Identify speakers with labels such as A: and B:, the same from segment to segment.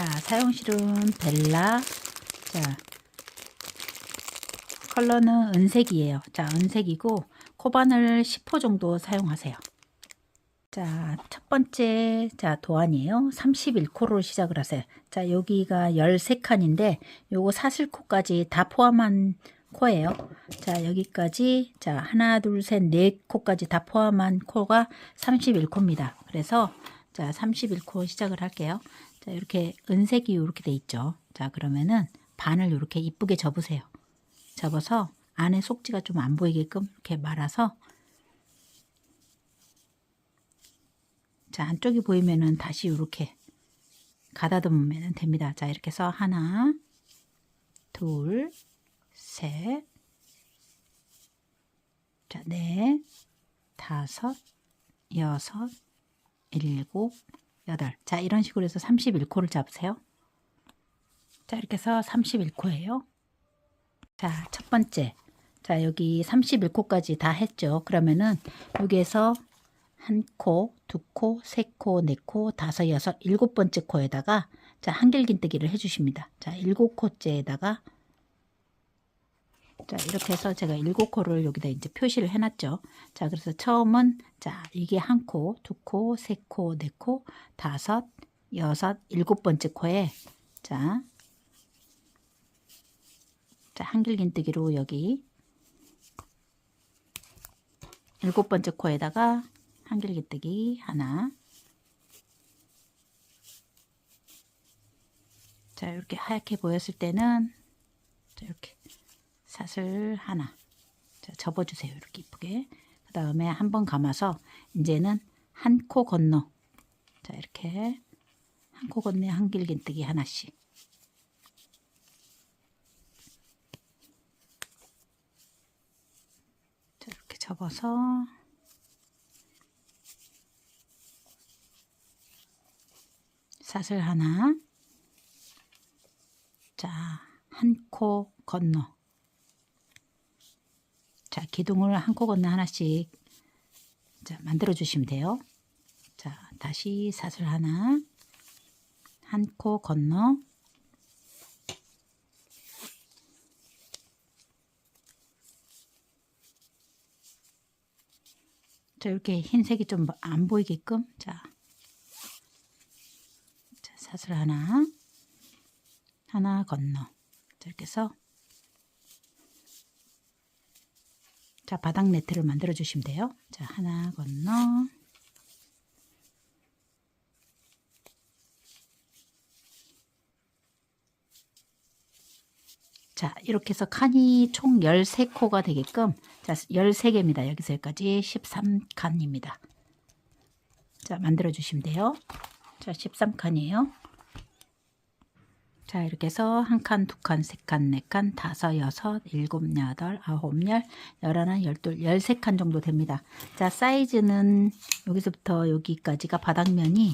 A: 자, 사용실은 벨라. 자, 컬러는 은색이에요. 자, 은색이고 코바늘 10호 정도 사용하세요. 자, 첫 번째 자, 도안이에요. 31코로 시작을 하세요. 자, 여기가 13칸인데 요거 사슬코까지 다 포함한 코예요. 자, 여기까지 자, 하나, 둘, 셋, 네 코까지 다 포함한 코가 31코입니다. 그래서 자, 31코 시작을 할게요. 자, 이렇게 은색이 이렇게 돼 있죠. 자, 그러면은 반을 이렇게 이쁘게 접으세요. 접어서 안에 속지가 좀 안 보이게끔 이렇게 말아서 자, 안쪽이 보이면은 다시 이렇게 가다듬으면 됩니다. 자, 이렇게 해서 하나, 둘, 셋, 자, 넷, 다섯, 여섯, 일곱, 여덟. 자, 이런 식으로 해서 31코를 잡으세요. 자, 이렇게 해서 31코예요. 자, 첫 번째. 자, 여기 31코까지 다 했죠. 그러면은 여기에서 한 코, 두 코, 세 코, 네 코, 다섯, 여섯, 일곱 번째 코에다가 자, 한길긴뜨기를 해주십니다. 자, 일곱 코째에다가 자, 이렇게 해서 제가 일곱 코를 여기다 이제 표시를 해놨죠. 자, 그래서 처음은 자, 이게 한 코, 두 코, 세 코, 네 코, 다섯, 여섯, 일곱 번째 코에 자, 자, 한길긴뜨기로 여기 일곱 번째 코에다가 한길기뜨기 하나 자 이렇게 하얗게 보였을 때는 자 이렇게 사슬 하나. 자 접어주세요. 이렇게 이쁘게. 그 다음에 한 번 감아서 이제는 한 코 건너. 자 이렇게 한 코 건너 한길긴뜨기 하나씩. 자 이렇게 접어서. 사슬 하나. 자 한 코 건너 자 기둥을 한코 건너 하나씩 자 만들어 주시면 돼요. 자 다시 사슬 하나 한 코 건너 자 이렇게 흰색이 좀 안 보이게끔 자 자, 사슬 하나 하나 건너. 자, 이렇게 해서 자 바닥 네트를 만들어 주시면 돼요. 자 하나 건너. 자 이렇게 해서 칸이 총 13코가 되게끔 자 13개입니다. 여기서 여기까지 13칸입니다. 자 만들어 주시면 돼요. 자 13칸이에요 자 이렇게 해서 한 칸, 두 칸, 세 칸, 네 칸, 다섯, 여섯, 일곱, 여덟, 아홉, 열, 열하나, 열둘, 열세 칸 정도 됩니다. 자 사이즈는 여기서부터 여기까지가 바닥면이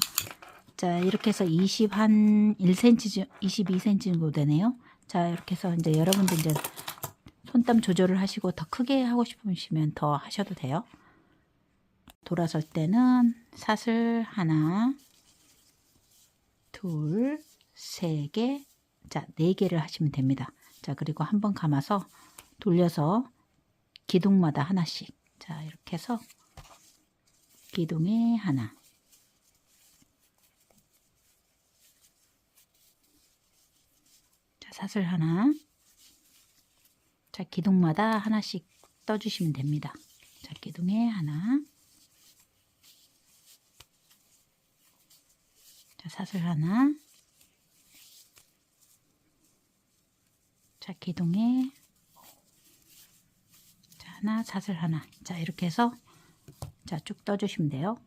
A: 자 이렇게 해서 20 한 1cm, 22cm 정도 되네요. 자 이렇게 해서 이제 여러분들 이제 손땀 조절을 하시고 더 크게 하고 싶으시면 더 하셔도 돼요. 돌아설 때는 사슬 하나, 둘, 세 개, 자, 네 개를 하시면 됩니다. 자, 그리고 한 번 감아서 돌려서 기둥마다 하나씩. 자, 이렇게 해서 기둥에 하나. 자, 사슬 하나. 자, 기둥마다 하나씩 떠주시면 됩니다. 자, 기둥에 하나. 자, 사슬 하나. 자, 기둥에 자, 하나, 사슬 하나. 자, 이렇게 해서 자, 쭉 떠주시면 돼요.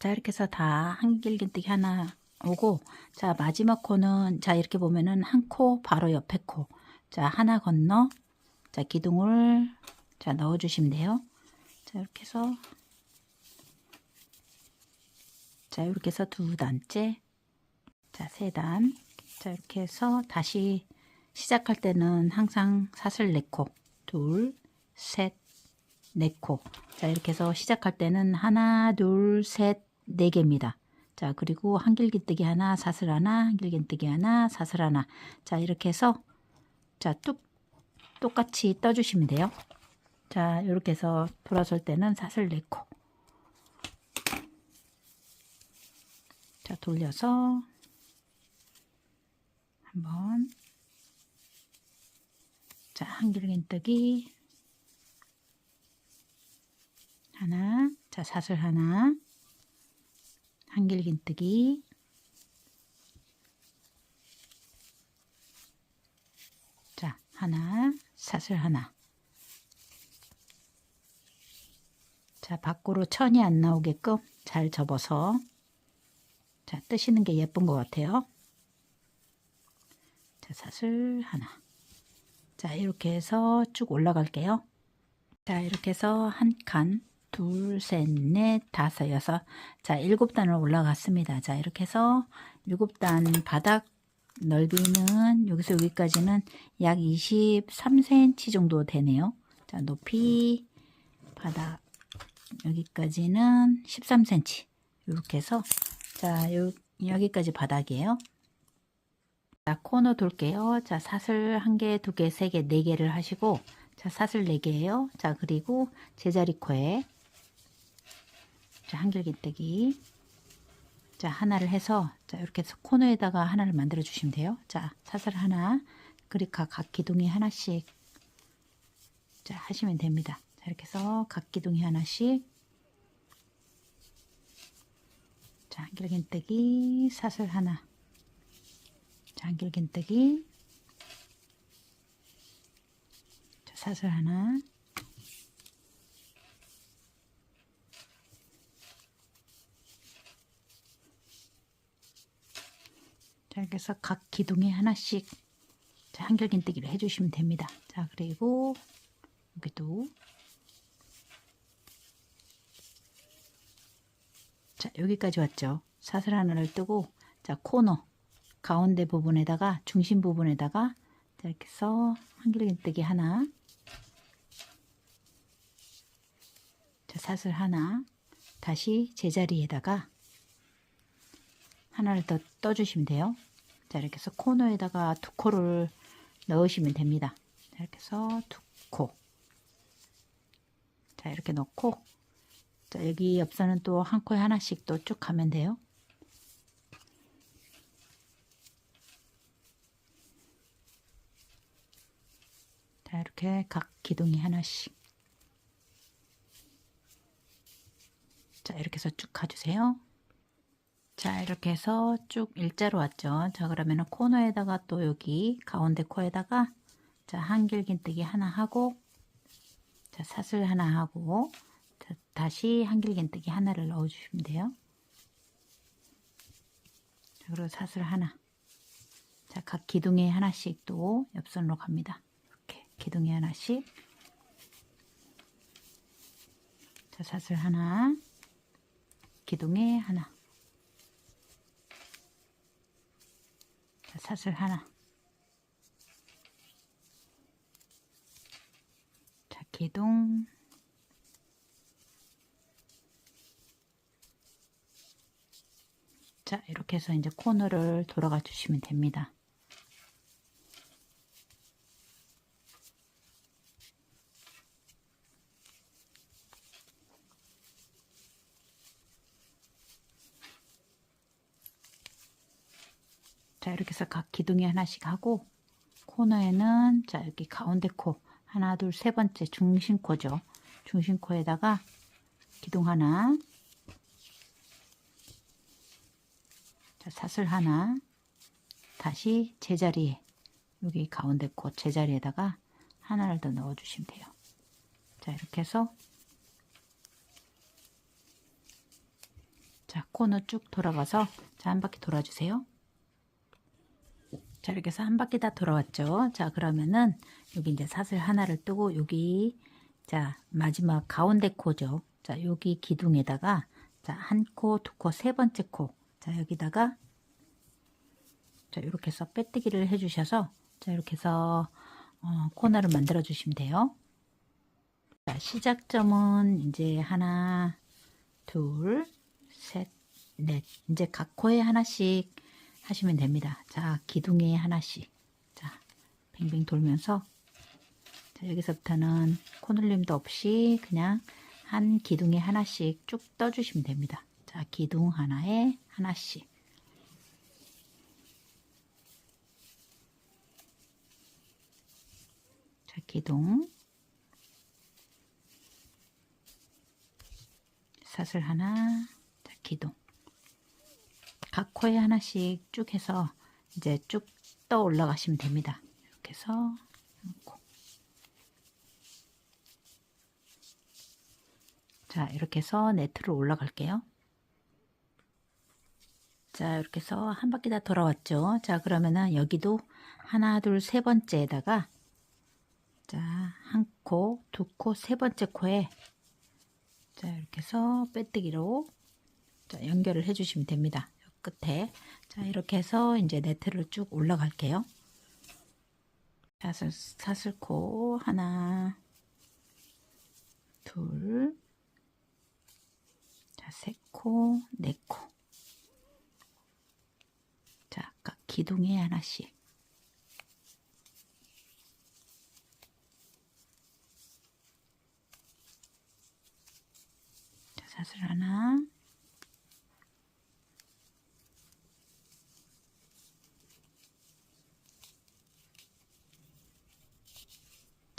A: 자, 이렇게 해서 다 한길긴뜨기 하나 오고 자, 마지막 코는 자, 이렇게 보면은 한 코 바로 옆에 코. 자, 하나 건너 자, 기둥을 자, 넣어 주시면 돼요. 자, 이렇게 해서 자, 이렇게 해서 두 단째. 자, 세 단. 자, 이렇게 해서 다시 시작할 때는 항상 사슬 4코, 둘, 셋, 4코. 자, 이렇게 해서 시작할 때는 하나, 둘, 셋, 네 개입니다. 자, 그리고 한길기뜨기 하나, 사슬 하나, 한길기뜨기 하나, 사슬 하나. 자, 이렇게 해서 자, 뚝 똑같이 떠주시면 돼요. 자, 이렇게 해서 돌아설 때는 사슬 내고 자, 돌려서 한번 자, 한길긴뜨기 하나, 자, 사슬 하나, 한길긴뜨기 자, 하나, 사슬 하나. 자, 밖으로 천이 안 나오게끔 잘 접어서 자, 뜨시는 게 예쁜 것 같아요. 자, 사슬 하나. 자, 이렇게 해서 쭉 올라갈게요. 자, 이렇게 해서 한 칸, 둘, 셋, 넷, 다섯, 여섯. 자, 일곱 단을 올라갔습니다. 자, 이렇게 해서 일곱 단 바닥 넓이는 여기서 여기까지는 약 23cm 정도 되네요. 자, 높이 바닥 여기까지는 13cm. 이렇게 해서 자, 요, 여기까지 바닥이에요. 자, 코너 돌게요. 자, 사슬 한 개, 두 개, 세 개, 네 개를 하시고 자, 사슬 네 개예요. 자, 그리고 제자리 코에 자, 한길기뜨기 자, 하나를 해서 자, 이렇게 해서 코너에다가 하나를 만들어 주시면 돼요. 자, 사슬 하나, 그리고 각 기둥이 하나씩 자, 하시면 됩니다. 자, 이렇게 해서 각 기둥이 하나씩 자, 한길긴뜨기 사슬 하나 자, 한길긴뜨기 자, 사슬 하나 자, 이렇게 해서 각 기둥에 하나씩 자, 한결긴뜨기를 해주시면 됩니다. 자, 그리고 여기도 자, 여기까지 왔죠. 사슬 하나를 뜨고 자, 코너 가운데 부분에다가 중심 부분에다가 자, 이렇게 해서 한길긴뜨기 하나 자, 사슬 하나 다시 제자리에다가 하나를 더 떠주시면 돼요. 자, 이렇게 해서 코너에다가 두 코를 넣으시면 됩니다. 자, 이렇게 해서 두 코. 자, 이렇게 넣고, 자, 여기 옆선은 또 한 코에 하나씩 또 쭉 가면 돼요. 자, 이렇게 각 기둥이 하나씩. 자, 이렇게 해서 쭉 가주세요. 자 이렇게 해서 쭉 일자로 왔죠 자 그러면은 코너에다가 또 여기 가운데 코에다가 자 한길긴뜨기 하나 하고 자 사슬 하나 하고 자, 다시 한길긴뜨기 하나를 넣어 주시면 돼요 자, 그리고 사슬 하나 자 각 기둥에 하나씩 또 옆선으로 갑니다 기둥에 하나씩 자 사슬 하나 기둥에 하나 자, 사슬 하나. 자, 기둥. 자, 이렇게 해서 이제 코너를 돌아가 주시면 됩니다. 자 이렇게 해서 각 기둥에 하나씩 하고 코너에는 자 여기 가운데 코 하나 둘 세 번째 중심 코죠. 중심 코에다가 기둥 하나 자 사슬 하나 다시 제자리에 여기 가운데 코 제자리에다가 하나를 더 넣어 주시면 돼요. 자 이렇게 해서 자 코너 쭉 돌아가서 자 한 바퀴 돌아주세요 자 이렇게 해서 한 바퀴 다 돌아왔죠. 자 그러면은 여기 이제 사슬 하나를 뜨고 여기 자 마지막 가운데 코죠. 자 여기 기둥에다가 자한 코 두 코 세 번째 코 자 여기다가 자 이렇게 해서 빼뜨기를 해 주셔서 자 이렇게 해서 어, 코너를 만들어 주시면 돼요. 자 시작점은 이제 하나 둘셋넷. 네, 이제 각 코에 하나씩 하시면 됩니다. 자, 기둥에 하나씩. 자, 뱅뱅 돌면서 자, 여기서부터는 코늘림도 없이 그냥 한 기둥에 하나씩 쭉 떠주시면 됩니다. 자, 기둥 하나에 하나씩. 자, 기둥. 사슬 하나, 자, 기둥. 각 코에 하나씩 쭉 해서 이제 쭉 떠 올라가시면 됩니다. 이렇게 해서 놓고. 자, 이렇게 해서 네트로 올라갈게요. 자, 이렇게 해서 한 바퀴 다 돌아왔죠. 자, 그러면은 여기도 하나, 둘, 세 번째에다가 자, 한 코, 두 코, 세 번째 코에 자, 이렇게 해서 빼뜨기로 자, 연결을 해 주시면 됩니다. 요 끝에. 자, 이렇게 해서 이제 네트를 쭉 올라갈게요. 사슬, 사슬코 하나, 둘, 자, 세 코, 네 코. 자, 각 기둥에 하나씩. 자, 사슬 하나.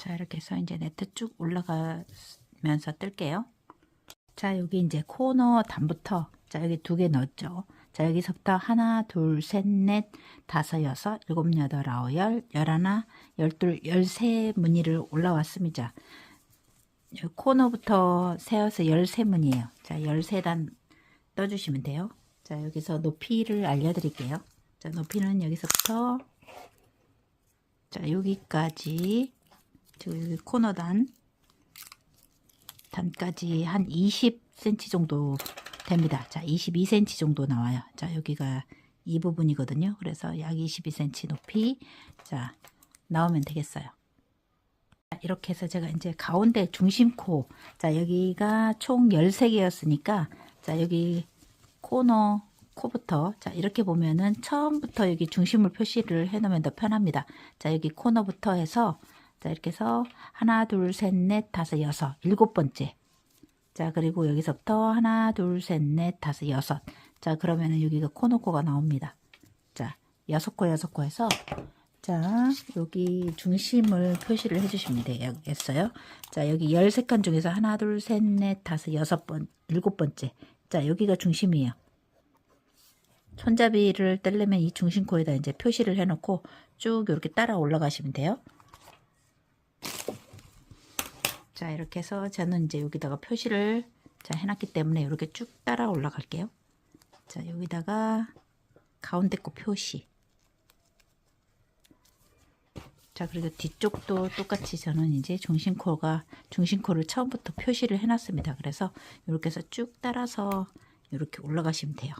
A: 자, 이렇게 해서 이제 네트 쭉 올라가면서 뜰게요. 자, 여기 이제 코너 단부터 자, 여기 두 개 넣었죠. 자, 여기서부터 하나, 둘, 셋, 넷, 다섯, 여섯, 일곱, 여덟, 아홉, 열, 열하나, 열둘, 열세 무늬를 올라왔습니다. 요 코너부터 세어서 열세 무늬예요. 자, 열세 단 떠주시면 돼요. 자, 여기서 높이를 알려드릴게요. 자, 높이는 여기서부터 자, 여기까지 여기 코너단 단까지 한 20cm 정도 됩니다. 자, 22cm 정도 나와요. 자, 여기가 이 부분이거든요. 그래서 약 22cm 높이 자, 나오면 되겠어요. 자, 이렇게 해서 제가 이제 가운데 중심코 자, 여기가 총 13개였으니까 자, 여기 코너 코부터 자 이렇게 보면은 처음부터 여기 중심을 표시를 해 놓으면 더 편합니다. 자 여기 코너부터 해서 자 이렇게 해서 하나 둘 셋 넷 다섯 여섯 일곱 번째 자 그리고 여기서부터 하나 둘 셋 넷 다섯 여섯 자 그러면은 여기가 코너코가 나옵니다. 자 여섯 코 여섯 코에서 자 여기 중심을 표시를 해주시면 되겠어요. 자 여기 13칸 중에서 하나 둘 셋 넷 다섯 여섯 번 일곱 번째 자 여기가 중심이에요. 손잡이를 떼려면 이 중심코에다 이제 표시를 해놓고 쭉 이렇게 따라 올라가시면 돼요. 자 이렇게 해서 저는 이제 여기다가 표시를 자 해놨기 때문에 이렇게 쭉 따라 올라갈게요. 자 여기다가 가운데 거 표시. 자 그리고 뒤쪽도 똑같이 저는 이제 중심코가 중심코를 처음부터 표시를 해놨습니다. 그래서 이렇게 해서 쭉 따라서 이렇게 올라가시면 돼요.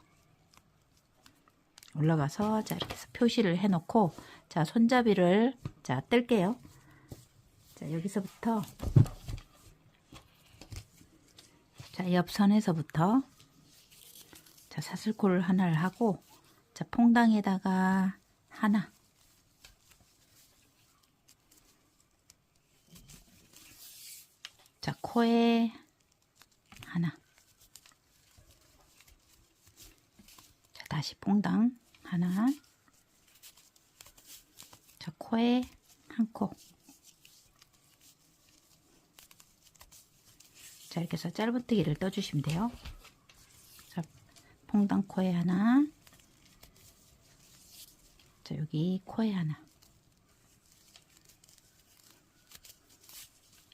A: 올라가서 자 이렇게 해서 표시를 해놓고 자 손잡이를 자 뜰게요. 자 여기서부터. 자 옆선에서부터. 자 사슬코를 하나를 하고 자 퐁당에다가 하나. 자 코에 하나. 자 다시 퐁당 하나. 자 코에 한 코 자 이렇게 해서 짧은뜨기를 떠주시면 돼요. 자 퐁당 코에 하나. 자 여기 코에 하나.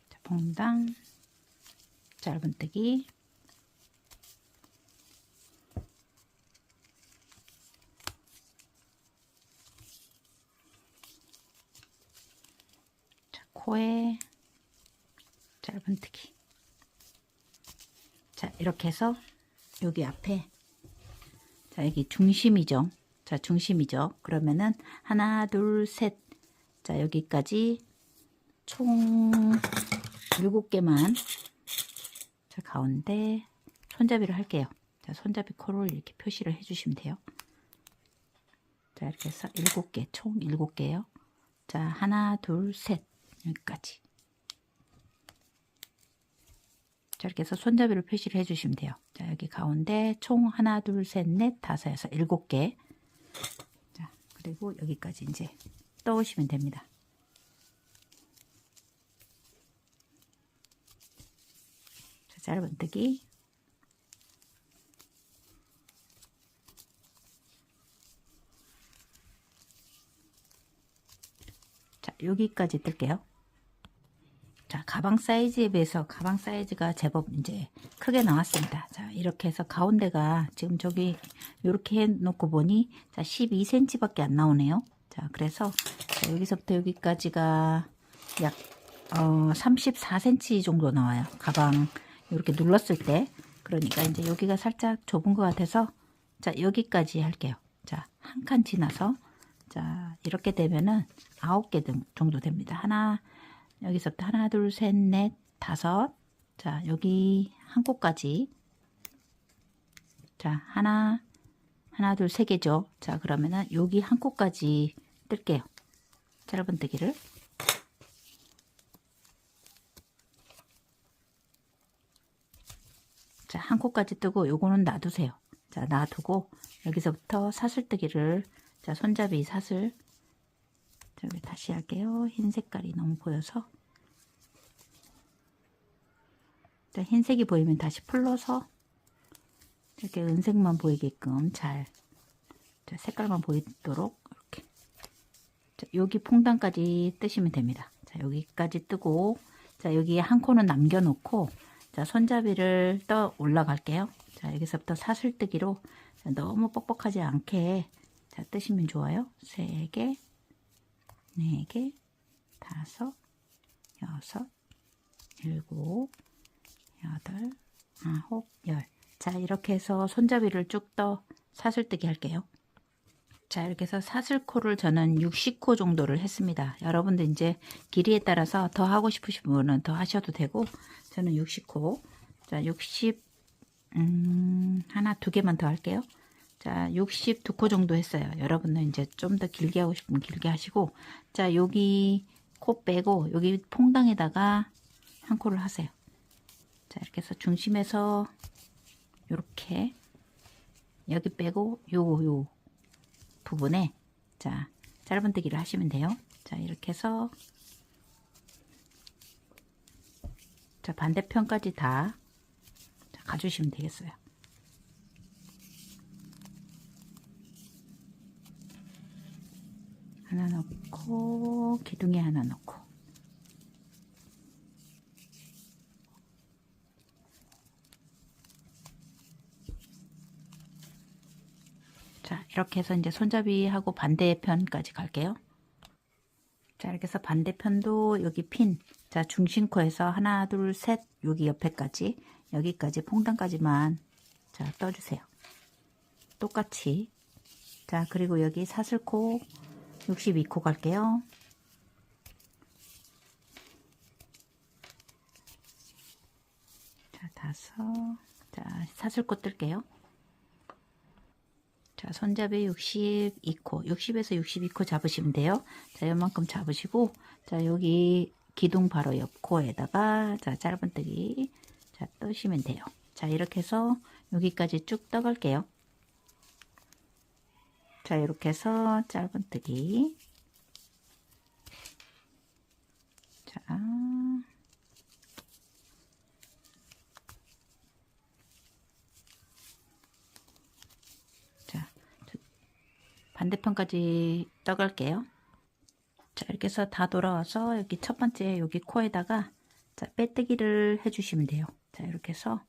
A: 자 퐁당. 짧은뜨기. 자, 코에 짧은뜨기. 자, 이렇게 해서 여기 앞에 자, 여기 중심이죠. 자, 중심이죠. 그러면은 하나, 둘, 셋. 자, 여기까지 총 7개만 자, 가운데 손잡이를 할게요. 자, 손잡이 코를 이렇게 표시를 해주시면 돼요. 자, 이렇게 해서 일곱 개, 총 일곱 개요. 자, 하나, 둘, 셋. 여기까지. 자, 이렇게 해서 손잡이를 표시를 해주시면 돼요. 자, 여기 가운데 총 하나, 둘, 셋, 넷, 다섯, 여섯, 일곱 개. 자, 그리고 여기까지 이제 떠오시면 됩니다. 자, 짧은뜨기. 자, 여기까지 뜰게요. 자, 가방 사이즈에 비해서 가방 사이즈가 제법 이제 크게 나왔습니다. 자, 이렇게 해서 가운데가 지금 저기 이렇게 해 놓고 보니 자, 12cm 밖에 안 나오네요. 자, 그래서 자, 여기서부터 여기까지가 약 어, 34cm 정도 나와요. 가방 이렇게 눌렀을 때. 그러니까 이제 여기가 살짝 좁은 것 같아서 자, 여기까지 할게요. 자, 한 칸 지나서 자, 이렇게 되면은 아홉 개 정도 됩니다. 하나, 여기서부터 하나, 둘, 셋, 넷, 다섯. 자, 여기 한 곳까지. 자, 하나, 하나, 둘, 세 개죠. 자, 그러면은 여기 한 곳까지 뜰게요. 짧은 뜨기를. 자, 한 곳까지 뜨고 요거는 놔두세요. 자, 놔두고 여기서부터 사슬뜨기를 자, 손잡이 사슬 저기 다시 할게요. 흰 색깔이 너무 보여서 자, 흰색이 보이면 다시 풀러서 이렇게 은색만 보이게끔 잘 자, 색깔만 보이도록 이렇게 자, 여기 퐁당까지 뜨시면 됩니다. 자, 여기까지 뜨고 자, 여기 한 코는 남겨놓고 자, 손잡이를 떠 올라갈게요. 자, 여기서부터 사슬뜨기로 자, 너무 뻑뻑하지 않게 자, 뜨시면 좋아요. 세 개, 네 개, 다섯, 여섯, 일곱, 여덟, 아홉, 열. 자, 이렇게 해서 손잡이를 쭉 떠 사슬뜨기 할게요. 자, 이렇게 해서 사슬코를 저는 60코 정도를 했습니다. 여러분들 이제 길이에 따라서 더 하고 싶으신 분은 더 하셔도 되고, 저는 60코. 자, 60, 음, 하나, 두 개만 더 할게요. 자, 62코 정도 했어요. 여러분은 이제 좀 더 길게 하고 싶으면 길게 하시고, 자, 여기 코 빼고, 여기 퐁당에다가 한 코를 하세요. 자, 이렇게 해서 중심에서 요렇게, 여기 빼고, 요, 요 부분에, 자, 짧은뜨기를 하시면 돼요. 자, 이렇게 해서, 자, 반대편까지 다 자, 가주시면 되겠어요. 하나 넣고 기둥에 하나 넣고. 자 이렇게 해서 이제 손잡이하고 반대편까지 갈게요. 자 이렇게 해서 반대편도 여기 핀. 자 중심코에서 하나 둘 셋 여기 옆에까지 여기까지 퐁당까지만 자 떠주세요. 똑같이. 자 그리고 여기 사슬코 62코 갈게요. 자, 다섯. 자, 사슬코 뜰게요. 자, 손잡이 62코. 60에서 62코 잡으시면 돼요. 자, 요만큼 잡으시고, 자, 여기 기둥 바로 옆 코에다가, 자, 짧은뜨기. 자, 떠시면 돼요. 자, 이렇게 해서 여기까지 쭉 떠갈게요. 자 이렇게 해서 짧은뜨기. 자, 자 반대편까지 떠갈게요. 자 이렇게 해서 다 돌아와서 여기 첫 번째 여기 코에다가 자 빼뜨기를 해주시면 돼요. 자 이렇게 해서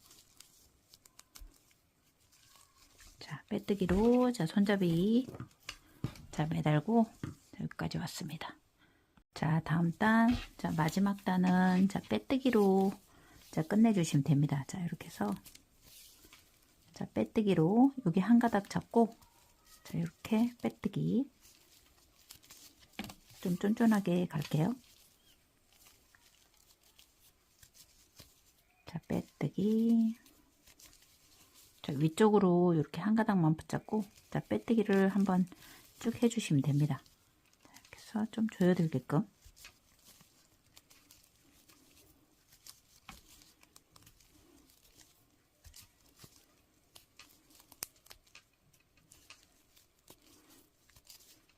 A: 자, 빼뜨기로 자 손잡이 자 매달고 자, 여기까지 왔습니다. 자 다음 단, 자 마지막 단은 자 빼뜨기로 자 끝내 주시면 됩니다. 자 이렇게 해서 자 빼뜨기로 여기 한 가닥 잡고 자 이렇게 빼뜨기 좀 쫀쫀하게 갈게요. 자 빼뜨기 자 자, 위쪽으로 이렇게 한 가닥만 붙잡고 자, 빼뜨기를 한번 쭉 해주시면 됩니다. 자, 이렇게 해서 좀 조여들게끔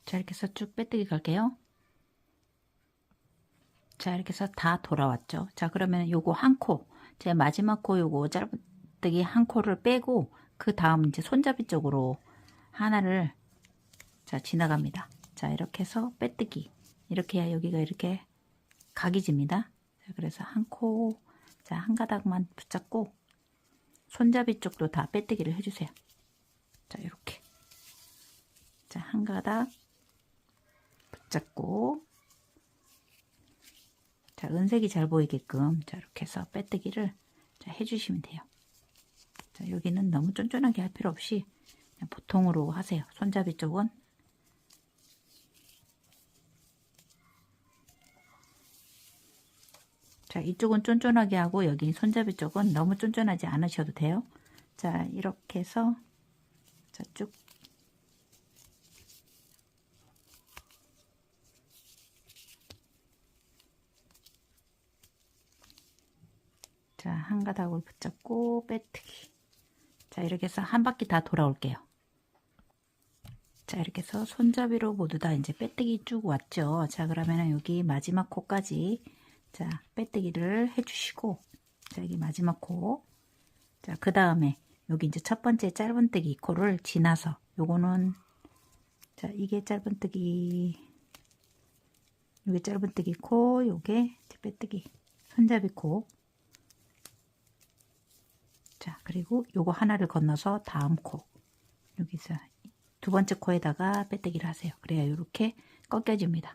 A: 자 이렇게 해서 쭉 빼뜨기 갈게요. 자 이렇게 해서 다 돌아왔죠. 자 그러면 요거 한 코, 제 마지막 코 요거 짧은 뜨기 한 코를 빼고 그 다음 이제 손잡이 쪽으로 하나를 자 지나갑니다. 자 이렇게 해서 빼뜨기 이렇게 해야 여기가 이렇게 각이 집니다. 자 그래서 한 코, 자 한 가닥만 붙잡고 손잡이 쪽도 다 빼뜨기를 해주세요. 자 이렇게 자 한 가닥 붙잡고 자 은색이 잘 보이게끔 자 이렇게 해서 빼뜨기를 자, 해주시면 돼요. 자 여기는 너무 쫀쫀하게 할 필요 없이 보통으로 하세요. 손잡이 쪽은 자 이쪽은 쫀쫀하게 하고 여기 손잡이 쪽은 너무 쫀쫀하지 않으셔도 돼요. 자 이렇게 해서 자쭉 자, 한 가닥을 붙잡고 빼뜨기. 자, 이렇게 해서 한 바퀴 다 돌아올게요. 자, 이렇게 해서 손잡이로 모두 다 이제 빼뜨기 쭉 왔죠. 자, 그러면은 여기 마지막 코까지 자, 빼뜨기를 해주시고, 자, 여기 마지막 코. 자, 그 다음에 여기 이제 첫 번째 짧은뜨기 코를 지나서 요거는 자, 이게 짧은뜨기 요게 짧은뜨기 코, 요게 빼뜨기 손잡이 코. 자, 그리고 요거 하나를 건너서 다음 코. 여기서 두 번째 코에다가 빼뜨기를 하세요. 그래야 이렇게 꺾여집니다.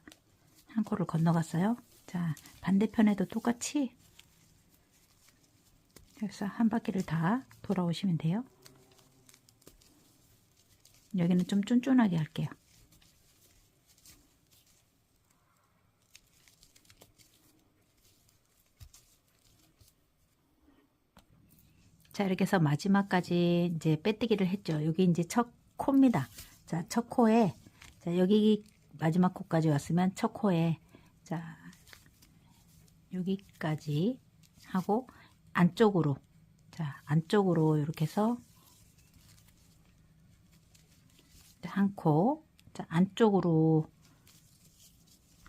A: 한 코를 건너갔어요. 자, 반대편에도 똑같이 그래서 한 바퀴를 다 돌아오시면 돼요. 여기는 좀 쫀쫀하게 할게요. 자, 이렇게 해서 마지막까지 이제 빼뜨기를 했죠. 여기 이제 첫 코입니다. 자, 첫 코에, 자, 여기 마지막 코까지 왔으면 첫 코에, 자, 여기까지 하고, 안쪽으로, 자, 안쪽으로 이렇게 해서, 한 코, 자, 안쪽으로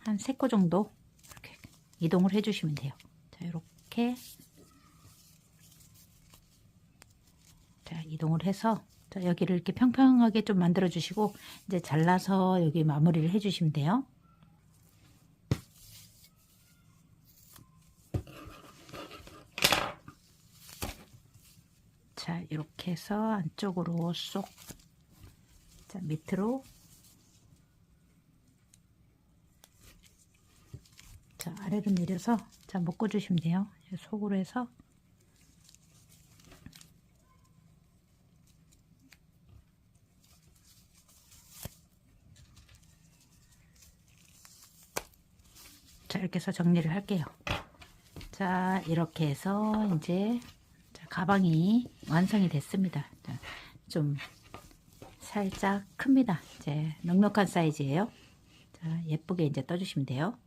A: 한세코 정도 이렇게 이동을 해주시면 돼요. 자, 이렇게 자, 이동을 해서 자, 여기를 이렇게 평평하게 좀 만들어 주시고 이제 잘라서 여기 마무리를 해 주시면 돼요. 자, 이렇게 해서 안쪽으로 쏙 자, 밑으로 자, 아래로 내려서 자, 묶어 주시면 돼요. 속으로 해서 이렇게 해서 정리를 할게요. 자 이렇게 해서 이제 자, 가방이 완성이 됐습니다. 자, 좀 살짝 큽니다. 이제 넉넉한 사이즈예요. 자 예쁘게 이제 떠주시면 돼요